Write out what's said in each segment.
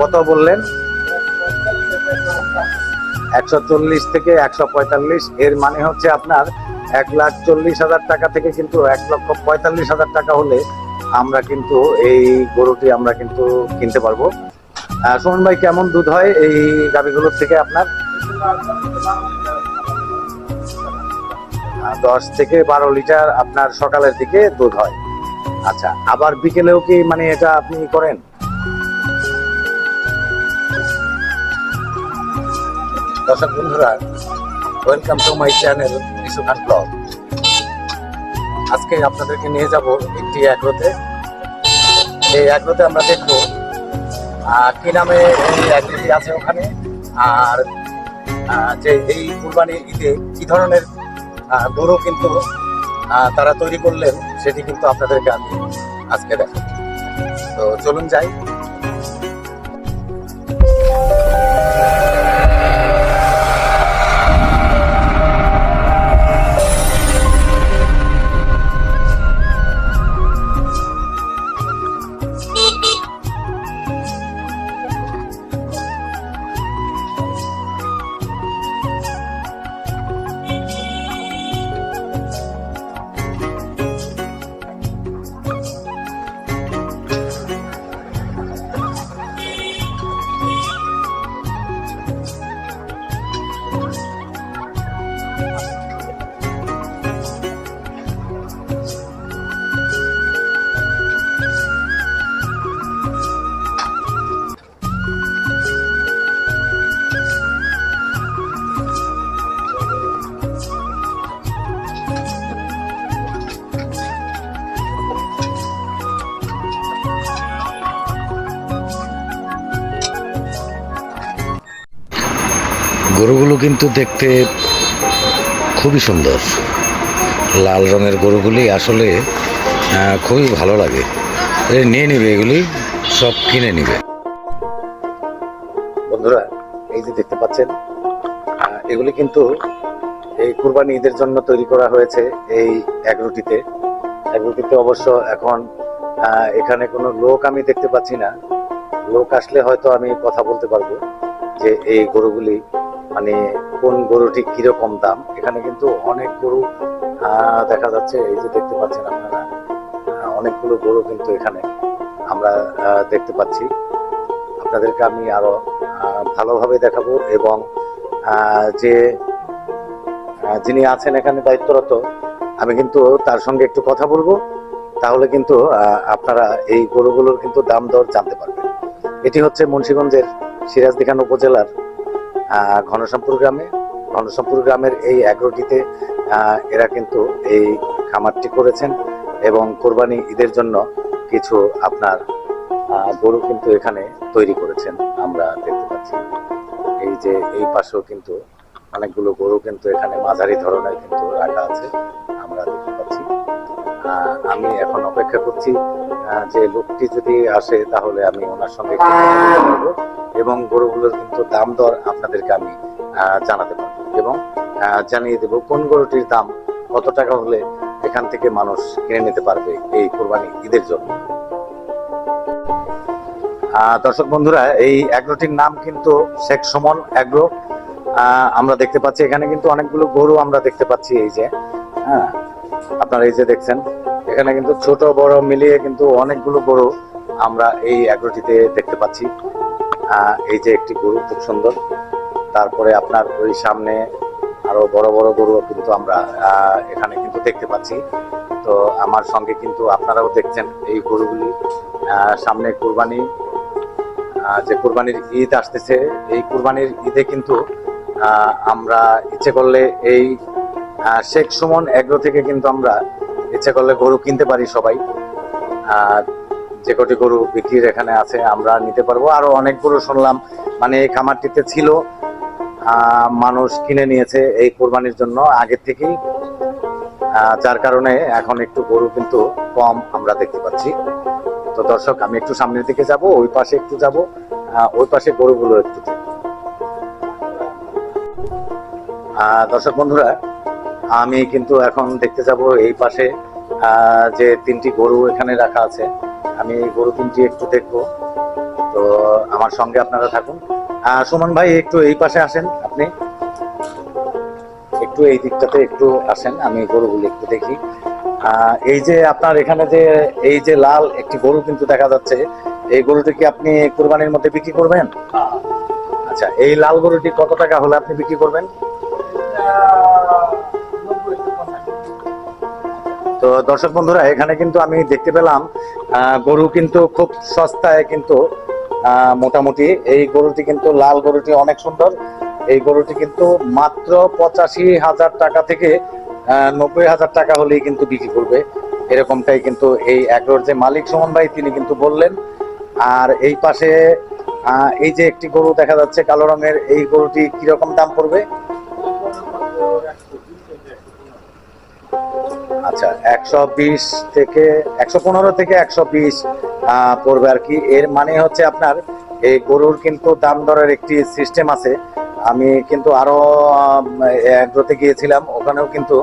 কত বললেন? একশো চল্লিশ থেকে একশো পঁয়তাল্লিশ। এর মানে হচ্ছে আপনার এক লাখ চল্লিশ হাজার টাকা থেকে কিন্তু এক লক্ষ পঁয়তাল্লিশ হাজার টাকা হলে আমরা কিন্তু এই গরুটি আমরা কিন্তু কিনতে পারব। সুমন ভাই, কেমন দুধ হয় এই গাভিগুলোর থেকে আপনার? দশ থেকে বারো লিটার আপনার সকালের দিকে দুধ হয়। আচ্ছা আবার বিকেলেও কি মানে এটা আপনি করেন? দর্শক বন্ধুরা welcome to my channel Bishu Khan blog আজকে আপনাদেরকে নিয়ে যাব একটি অ্যাগ্রোতে এই অ্যাগ্রোতে আমরা দেখব কি নামে এই অ্যাগ্রোটি আছে ওখানে, আর যে এই কুরবানি ঈদে কী ধরনের গরু কিন্তু তারা তৈরি করলেন, সেটি কিন্তু আপনাদেরকে আমি আজকে দেখো তো চলুন যাই। গরুগুলো কিন্তু দেখতে খুবই সুন্দর। লাল রঙের গরুগুলি আসলে খুবই ভালো লাগে। নিয়ে নিবে এগুলি, সব কিনে নিবে। বন্ধুরা, এই যে দেখতে পাচ্ছেন এগুলি কিন্তু এই কুরবানি ঈদের জন্য তৈরি করা হয়েছে এই এগরুটিতে এগরুটিতে অবশ্য এখন এখানে কোনো লোক আমি দেখতে পাচ্ছি না। লোক আসলে হয়তো আমি কথা বলতে পারব যে এই গরুগুলি মানে কোন গরুটি কীরকম দাম? এখানে কিন্তু অনেক গরু দেখা যাচ্ছে, এই যে দেখতে পাচ্ছেন আপনারা অনেকগুলো গরু কিন্তু এখানে আমরা দেখতে পাচ্ছি। আপনাদেরকে আমি আরও ভালোভাবে দেখাবো এবং যে যিনি আছেন এখানে দায়িত্বরত, আমি কিন্তু তার সঙ্গে একটু কথা বলব। তাহলে কিন্তু আপনারা এই গরুগুলোর কিন্তু দাম দর জানতে পারবেন। এটি হচ্ছে মুন্সিগঞ্জের সিরাজদিখান উপজেলার ঘনশ্যামপুর গ্রামে। ঘনশ্যামপুর গ্রামের এই আহ, এরা কিন্তু এই খামারটি করেছেন এবং কোরবানি ঈদের জন্য কিছু আপনার গরু কিন্তু এখানে তৈরি করেছেন আমরা দেখতে পাচ্ছি। এই যে এই পাশেও কিন্তু অনেকগুলো গরু কিন্তু এখানে মাঝারি ধরনের কিন্তু রাখা আছে আমরা দেখতে পাচ্ছি। আমি এখন অপেক্ষা করছি যে লোকটি যদি আসে তাহলে আমি ওনার সঙ্গে এবং গরুগুলোর কিন্তু দাম দর আপনাদেরকে আমি জানাতে পারব। এবং জানিয়ে দেবো কোন গরুটির দাম কত টাকা হলে এখান থেকে মানুষ কিনে নিতে পারবে এই কোরবানি ঈদের জন্য। দর্শক বন্ধুরা, এই অ্যাগ্রোটির নাম কিন্তু শেখ সমন অ্যাগ্রো আমরা দেখতে পাচ্ছি, এখানে কিন্তু অনেকগুলো গরু আমরা দেখতে পাচ্ছি, এই যে হ্যাঁ আপনারা এই যে দেখছেন, এখানে কিন্তু ছোট বড় মিলিয়ে কিন্তু অনেকগুলো গরু আমরা এই অ্যাগ্রোটিতে দেখতে পাচ্ছি। এই যে একটি গরু খুব সুন্দর। তারপরে আপনার ওই সামনে আরও বড় বড় গরু কিন্তু আমরা এখানে কিন্তু দেখতে পাচ্ছি। তো আমার সঙ্গে কিন্তু আপনারাও দেখছেন এই গরুগুলি। সামনে কুরবানি যে কুরবানির ঈদ আসতেছে, এই কুরবানির ঈদে কিন্তু আমরা ইচ্ছে করলে এই শেখ সুমন এগ্রো থেকে কিন্তু আমরা ইচ্ছে করলে গরু কিনতে পারি সবাই। আর যে কটি গরু বিক্রির এখানে আছে, আমরা নিতে পারব। আরও অনেক গরু শুনলাম মানে এই খামারটিতে ছিল মানুষ কিনে নিয়েছে এই কোরবানির জন্য আগের থেকেই। যার কারণে এখন একটু গরু কিন্তু কম আমরা দেখতে পাচ্ছি। তো দর্শক, আমি একটু সামনের দিকে যাব, ওই পাশে একটু যাব ওই পাশে গরুগুলো একটু দর্শক বন্ধুরা, আমি কিন্তু এখন দেখতে যাব এই পাশে যে তিনটি গরু এখানে রাখা আছে। আমি গরু তিনটি একটু দেখব। তো তো আমার সঙ্গে আপনারা থাকুন। আহ, সুমন ভাই একটু এই পাশে আসেন আপনি। একটু এই দিকটাতে একটু আসেন আমি গরুগুলো একটু দেখি। আহ, এই যে আপনার এখানে যে এই যে লাল একটি গরু কিন্তু দেখা যাচ্ছে এই গরুটি কি আপনি কোরবানির মধ্যে বিক্রি করবেন? আচ্ছা এই লাল গরুটি কত টাকা হলে আপনি বিক্রি করবেন? তো দর্শক বন্ধুরা, এখানে কিন্তু আমি দেখতে পেলাম গরু কিন্তু খুব সস্তায় কিন্তু মোটামুটি এই গরুটি কিন্তু, লাল গরুটি অনেক সুন্দর। এই গরুটি কিন্তু মাত্র পঁচাশি হাজার টাকা থেকে নব্বই হাজার টাকা হলেই কিন্তু বিক্রি করবে। এরকমটাই কিন্তু এই এগ্রোর যে মালিক সুমন ভাই, তিনি কিন্তু বললেন। আর এই পাশে এই যে একটি গরু দেখা যাচ্ছে, কালো রঙের, এই গরুটি কীরকম দাম পড়বে? আচ্ছা একশো বিশ থেকে, একশো পনেরো থেকে একশো বিশ পড়বে আর কি। এর মানে হচ্ছে আপনার এই গরুর কিন্তু দাম দরের একটি সিস্টেম আছে। আমি কিন্তু আরও এগ্রোতে গিয়েছিলাম, ওখানেও কিন্তু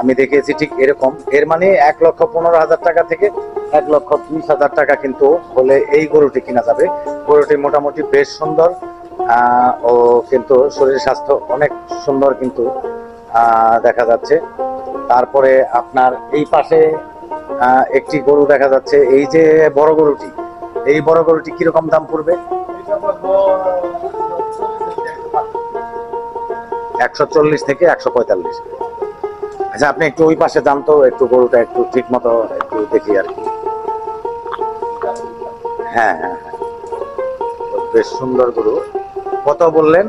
আমি দেখেছি ঠিক এরকম। এর মানে এক লক্ষ পনেরো হাজার টাকা থেকে এক লক্ষ বিশ হাজার টাকা কিন্তু হলে এই গরুটি কিনা যাবে। গরুটি মোটামুটি বেশ সুন্দর ও কিন্তু শরীর স্বাস্থ্য অনেক সুন্দর কিন্তু দেখা যাচ্ছে। তারপরে আপনার এই পাশে একটি গরু দেখা যাচ্ছে। এই যে বড় গরুটি, এই বড় গরুটি কীরকম দাম পড়বে? একশো চল্লিশ থেকে একশো পঁয়তাল্লিশ। আচ্ছা আপনি একটু ওই পাশে যান তো, একটু গরুটা একটু ঠিক মতো একটু দেখি আর কি। হ্যাঁ হ্যাঁ হ্যাঁ। বেশ সুন্দর গরু। কত বললেন?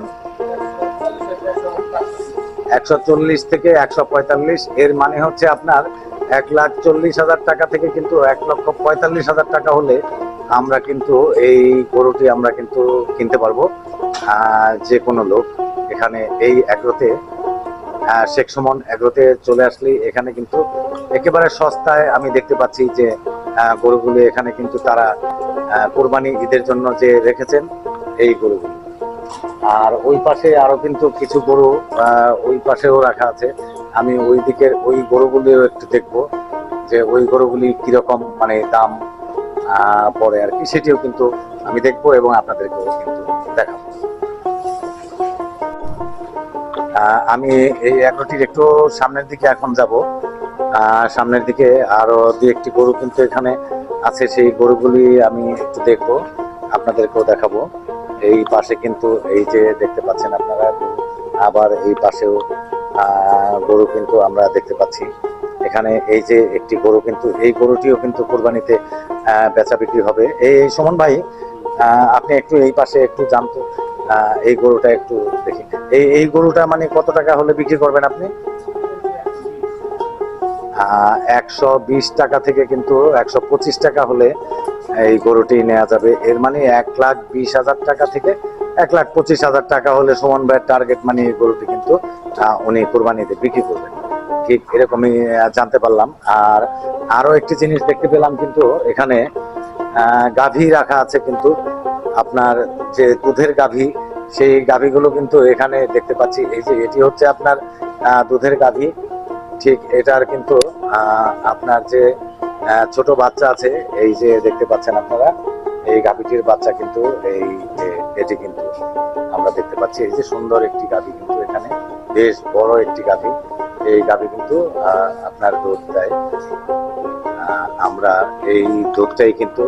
একশো চল্লিশ থেকে একশো পঁয়তাল্লিশ। এর মানে হচ্ছে আপনার এক লাখ চল্লিশ হাজার টাকা থেকে কিন্তু এক লক্ষ পঁয়তাল্লিশ হাজার টাকা হলে আমরা কিন্তু এই গরুটি আমরা কিন্তু কিনতে পারব যে কোনো লোক। এখানে এই এগ্রোতে শেখ সুমন এগ্রোতে চলে আসলে এখানে কিন্তু একেবারে সস্তায় আমি দেখতে পাচ্ছি যে গরুগুলো এখানে কিন্তু তারা কোরবানি ঈদের জন্য যে রেখেছেন, এই গরুগুলো। আর ওই পাশে আরও কিন্তু কিছু গরু ওই পাশেও রাখা আছে। আমি ওই দিকের, ওই গরুগুলিও একটু দেখব যে ওই গরুগুলি কীরকম মানে দাম পড়ে আর কি। সেটিও কিন্তু আমি দেখব এবং আপনাদেরকেও কিন্তু দেখাবো। আমি এই এগ্রোটির একটু সামনের দিকে এখন যাব। সামনের দিকে আরও দু একটি গরু কিন্তু এখানে আছে। সেই গরুগুলি আমি একটু দেখব, আপনাদেরকেও দেখাবো। এই পাশে কিন্তু এই যে দেখতে পাচ্ছেন আপনারা, আবার এই পাশেও গরু কিন্তু আমরা দেখতে পাচ্ছি। এখানে এই যে একটি গরু কিন্তু, এই গরুটিও কিন্তু কোরবানিতে বেচা বিক্রি হবে। এই সুমন ভাই আপনি একটু এই পাশে একটু জানতো এই গরুটা একটু দেখি। এই এই গরুটা মানে কত টাকা হলে বিক্রি করবেন আপনি? একশো বিশ টাকা থেকে কিন্তু একশো পঁচিশ টাকা হলে এই গরুটি নেওয়া যাবে। এর মানে এক লাখ বিশ হাজার টাকা থেকে এক লাখ পঁচিশ হাজার টাকা হলে সমান ভাইয়ের টার্গেট মানে এই গরুটি কিন্তু উনি কোরবানিতে বিক্রি করবেন। ঠিক এরকমই জানতে পারলাম। আর আরও একটি জিনিস দেখতে পেলাম কিন্তু এখানে গাভী রাখা আছে কিন্তু। আপনার যে দুধের গাভী, সেই গাভীগুলো কিন্তু এখানে দেখতে পাচ্ছি। এই যে এটি হচ্ছে আপনার দুধের গাভী। ঠিক এটার কিন্তু আপনার যে ছোট বাচ্চা আছে, এই যে দেখতে পাচ্ছেন আপনারা, এই গাভীটির বাচ্চা কিন্তু, এই যে এটি কিন্তু আমরা দেখতে পাচ্ছি, এই যে সুন্দর একটি গাভী কিন্তু এখানে, বেশ বড় একটি গাভী। এই গাভী কিন্তু আপনার দুধ দেয়। আমরা এই দুধটাই কিন্তু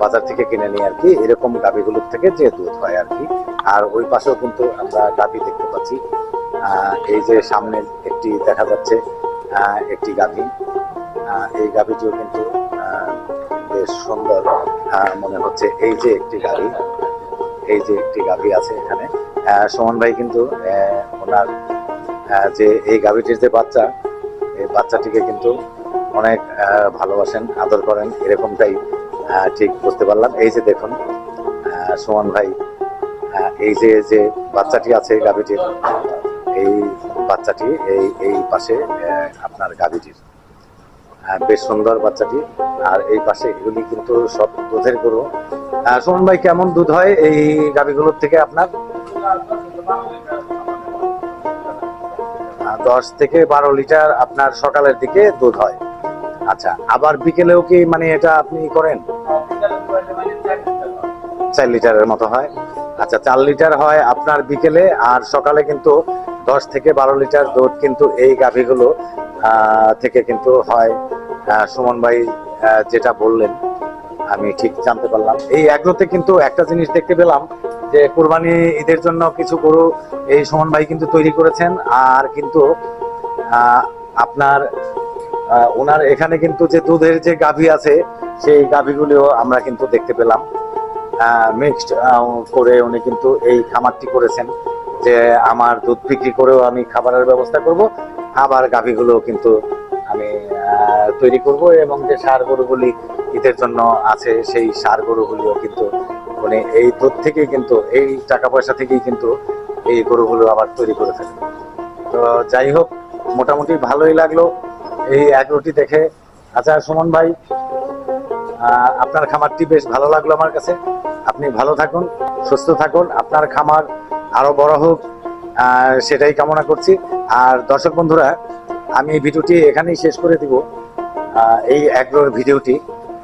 বাজার থেকে কিনে নিই আর কি, এরকম গাভীগুলোর থেকে যে দুধ হয় আর কি। আর ওই পাশেও কিন্তু আমরা গাভী দেখতে পাচ্ছি। এই যে সামনে একটি দেখা যাচ্ছে একটি গাভী। এই গাভীটিও কিন্তু বেশ সুন্দর। মনে হচ্ছে এই যে একটি গাভী এই যে একটি গাভী আছে এখানে। সুমন ভাই কিন্তু ওনার যে এই গাভীটির যে বাচ্চা, এই বাচ্চাটিকে কিন্তু অনেক ভালোবাসেন, আদর করেন, এরকমটাই ঠিক বুঝতে পারলাম। এই যে দেখুন সুমন ভাই এই যে যে বাচ্চাটি আছে গাভীটির এই বাচ্চাটি, এই এই পাশে আপনার গাভীটির বেশ সুন্দর বাচ্চাটি। আর এই পাশে এগুলি কিন্তু সব দুধের গরু। সুমন ভাই, কেমন দুধ হয় এই গাভীগুলোর থেকে আপনার? দশ থেকে বারো লিটার আপনার সকালের দিকে দুধ হয়। আচ্ছা আবার বিকেলেও কি মানে এটা আপনি করেন? চার লিটারের মতো হয়। আচ্ছা চার লিটার হয় আপনার বিকেলে আর সকালে কিন্তু দশ থেকে বারো লিটার দুধ কিন্তু এই গাভীগুলো থেকে কিন্তু হয়। সুমন ভাই যেটা বললেন, আমি ঠিক জানতে পারলাম। এই অ্যাগ্রোতে কিন্তু একটা জিনিস দেখতে পেলাম যে কুরবানি ঈদের জন্য কিছু গরু এই সুমন ভাই কিন্তু তৈরি করেছেন আর কিন্তু আপনার ওনার এখানে কিন্তু যে দুধের যে গাভী আছে, সেই গাভীগুলিও আমরা কিন্তু দেখতে পেলাম। মিক্সড করে উনি কিন্তু এই খামারটি করেছেন যে আমার দুধ বিক্রি করেও আমি খাবারের ব্যবস্থা করব, আবার গাভীগুলো কিন্তু আমি তৈরি করব এবং যে সার গরুগুলি ঈদের জন্য আছে সেই সার গরুগুলিও কিন্তু উনি এই দুধ থেকেই কিন্তু, এই টাকা পয়সা থেকেই কিন্তু এই গরুগুলো আবার তৈরি করে ফেলেন তো যাই হোক, মোটামুটি ভালোই লাগল এই এক রুটি দেখে। আচ্ছা সুমন ভাই আপনার খামারটি বেশ ভালো লাগল আমার কাছে। আপনি ভালো থাকুন, সুস্থ থাকুন। আপনার খামার আরও বড় হোক সেটাই কামনা করছি। আর দর্শক বন্ধুরা, আমি এই ভিডিওটি এখানেই শেষ করে দিব। এই অ্যাগ্রোর ভিডিওটি।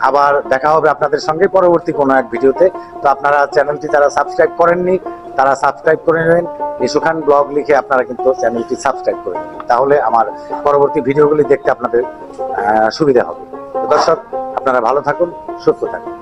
আবার দেখা হবে আপনাদের সঙ্গে পরবর্তী কোনো এক ভিডিওতে। তো আপনারা চ্যানেলটি যারা সাবস্ক্রাইব করেননি, তারা সাবস্ক্রাইব করে নেবেন। নিশুখান ব্লগ লিখে আপনারা কিন্তু চ্যানেলটি সাবস্ক্রাইব করে নেবেন। তাহলে আমার পরবর্তী ভিডিওগুলি দেখতে আপনাদের সুবিধা হবে। দর্শক, আপনারা ভালো থাকুন, সুস্থ থাকুন।